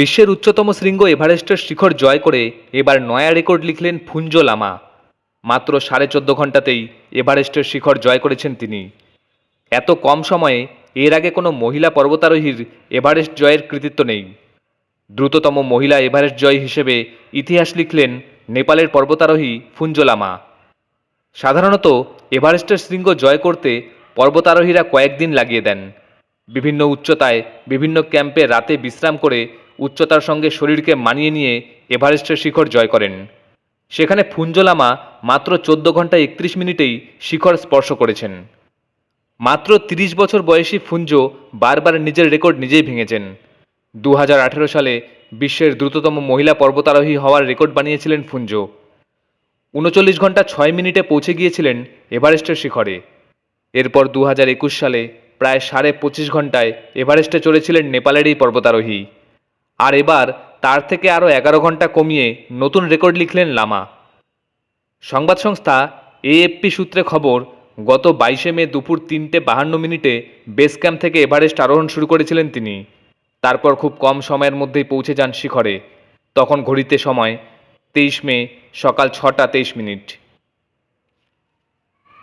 বিশ্বের উচ্চতম শৃঙ্গ এভারেস্টের শিখর জয় করে এবার নয়া রেকর্ড লিখলেন ফুঞ্জো লামা। মাত্র সাড়ে চোদ্দ ঘন্টাতেই এভারেস্টের শিখর জয় করেছেন তিনি। এত কম সময়ে এর আগে কোনো মহিলা পর্বতারোহীর এভারেস্ট জয়ের কৃতিত্ব নেই। দ্রুততম মহিলা এভারেস্ট জয় হিসেবে ইতিহাস লিখলেন নেপালের পর্বতারোহী ফুঞ্জো লামা। সাধারণত এভারেস্টের শৃঙ্গ জয় করতে পর্বতারোহীরা কয়েকদিন লাগিয়ে দেন। বিভিন্ন উচ্চতায় বিভিন্ন ক্যাম্পে রাতে বিশ্রাম করে উচ্চতার সঙ্গে শরীরকে মানিয়ে নিয়ে এভারেস্টের শিখর জয় করেন। সেখানে ফুঞ্জলামা মাত্র চোদ্দ ঘণ্টা একত্রিশ মিনিটেই শিখর স্পর্শ করেছেন। মাত্র তিরিশ বছর বয়সী ফুঞ্জো বারবার নিজের রেকর্ড নিজেই ভেঙেছেন। দু হাজার আঠেরো সালে বিশ্বের দ্রুততম মহিলা পর্বতারোহী হওয়ার রেকর্ড বানিয়েছিলেন ফুঞ্জো। উনচল্লিশ ঘণ্টা ছয় মিনিটে পৌঁছে গিয়েছিলেন এভারেস্টের শিখরে। এরপর দু সালে প্রায় সাড়ে পঁচিশ ঘন্টায় এভারেস্টে চলেছিলেন নেপালের এই পর্বতারোহী। আর এবার তার থেকে আরও এগারো ঘণ্টা কমিয়ে নতুন রেকর্ড লিখলেন লামা। সংবাদ সংস্থা এএফপি সূত্রে খবর, গত বাইশে মে দুপুর তিনটে বাহান্ন মিনিটে বেস ক্যাম্প থেকে এভারেস্ট আরোহণ শুরু করেছিলেন তিনি। তারপর খুব কম সময়ের মধ্যেই পৌঁছে যান শিখরে। তখন ঘড়িতে সময় তেইশ মে সকাল ছটা তেইশ মিনিট।